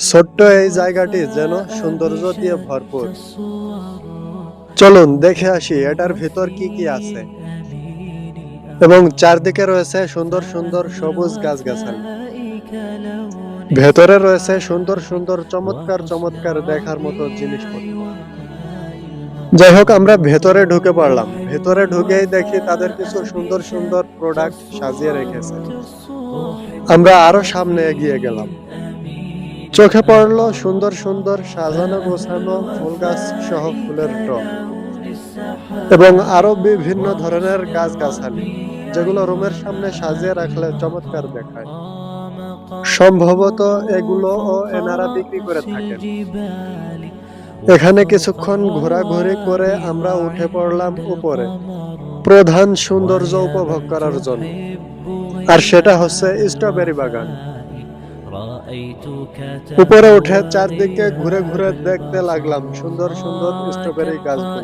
ছোট্ট এই জায়গাটি যেন সৌন্দর্য দিয়ে ভরপুর। চলুন দেখে আসি, এটার ভিতর কি কি আছে। এবং চারদিকে রয়েছে সুন্দর সুন্দর সবুজ গাছগাছালি। ভেতরে রয়েছে সুন্দর সুন্দর চমৎকার চমৎকার দেখার মতো জিনিসপত্র। যাই হোক, আমরা ভেতরে ঢুকে পড়লাম। ভেতরে ঢুকেই দেখি তাদের কিছু সুন্দর সুন্দর প্রোডাক্ট সাজিয়ে রেখেছে। আমরা আরও সামনে এগিয়ে গেলাম। চোখে পড়ল সুন্দর সুন্দর সাজানো গোছানো ফুল গাছ সহ ফুলের টব। এবং আরও বিভিন্ন ধরনের গাছ গাছালি যেগুলো রুমের সামনে সাজিয়ে রাখলে চমৎকার দেখায়। সম্ভবত এগুলো ও এনারা বিক্রি করে থাকেন। এখানে কিছুক্ষণ ঘোরাঘুরি করে আমরা উঠে পড়লাম উপরে, প্রধান সৌন্দর্য উপভোগ করার জন্য। আর সেটা হচ্ছে স্ট্রবেরি বাগান। উপরে উঠে চারদিকে ঘুরে ঘুরে দেখতে লাগলাম। সুন্দর সুন্দর স্ট্রবেরি গাছগুলো।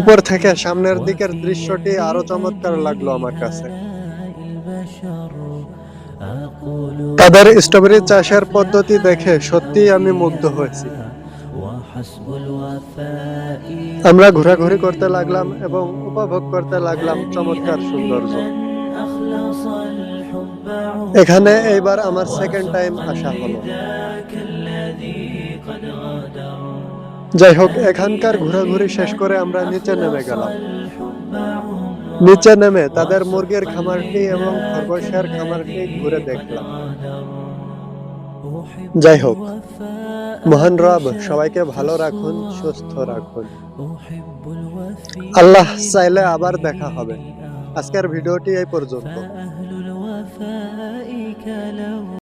উপর থেকে সামনের দিকের দৃশ্যটি আরও চমৎকার লাগল আমার কাছে। তাদের স্ট্রবেরি চাষের পদ্ধতি দেখে সত্যি আমি মুগ্ধ হয়েছি। আমরা ঘোরাঘুরি করতে লাগলাম এবং উপভোগ করতে লাগলাম চমৎকার সৌন্দর্য। এখানে এইবার আমার সেকেন্ড টাইম আসা হলো। যাই হোক এখানকার ঘোরাঘুরি শেষ করে আমরা নিচে নেমে গেলাম। নিচে নেমে তাদের মুরগির খামারটি এবং খরগোশের খামারটি ঘুরে দেখলাম। যাই হোক মহান রব, সবাইকে ভালো রাখুন, সুস্থ রাখুন। আল্লাহ চাইলে আবার দেখা হবে। আজকের ভিডিওটি এই পর্যন্ত। وفائك لو